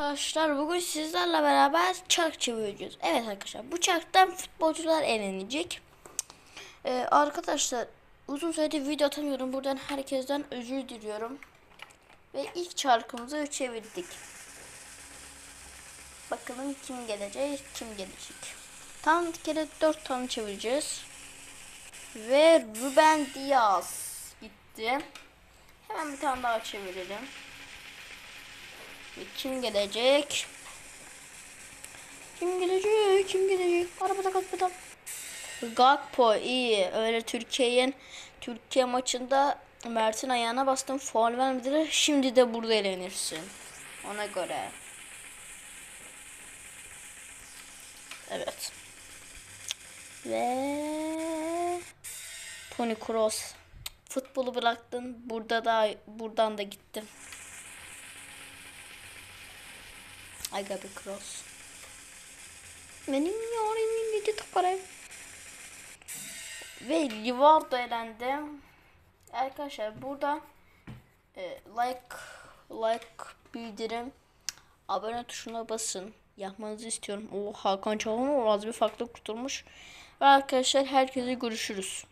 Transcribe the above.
Arkadaşlar bugün sizlerle beraber çark çevireceğiz. Evet arkadaşlar bu çarktan futbolcular eğlenecek. Ee, arkadaşlar uzun süredir video atamıyorum. Buradan herkesten özür diliyorum. Ve ilk çarkımızı çevirdik. Bakalım kim gelecek, kim gelecek. Tam kere 4 tane çevireceğiz. Ve Ruben Diaz gitti. Hemen bir tane daha çevirelim. Kim gelecek? Kim gelecek? Kim gelecek? Arabada kalkmadan. Gakpo iyi. Öyle Türkiye'nin Türkiye maçında Mert'in ayağına bastım. Faul vermediler. Şimdi de burada eğlenirsin. Ona göre. Evet. Ve Toni Kroos. Futbolu bıraktın. Burada da buradan da gittim. Aga bir cross. Benim yarimin neydi takare? Ve Livardo elendi. Arkadaşlar burada e, like like bildirim abone tuşuna basın. Yapmanızı istiyorum. O Hakan Çalhanoğlu az bir farklı kurtulmuş. Ve arkadaşlar herkese görüşürüz.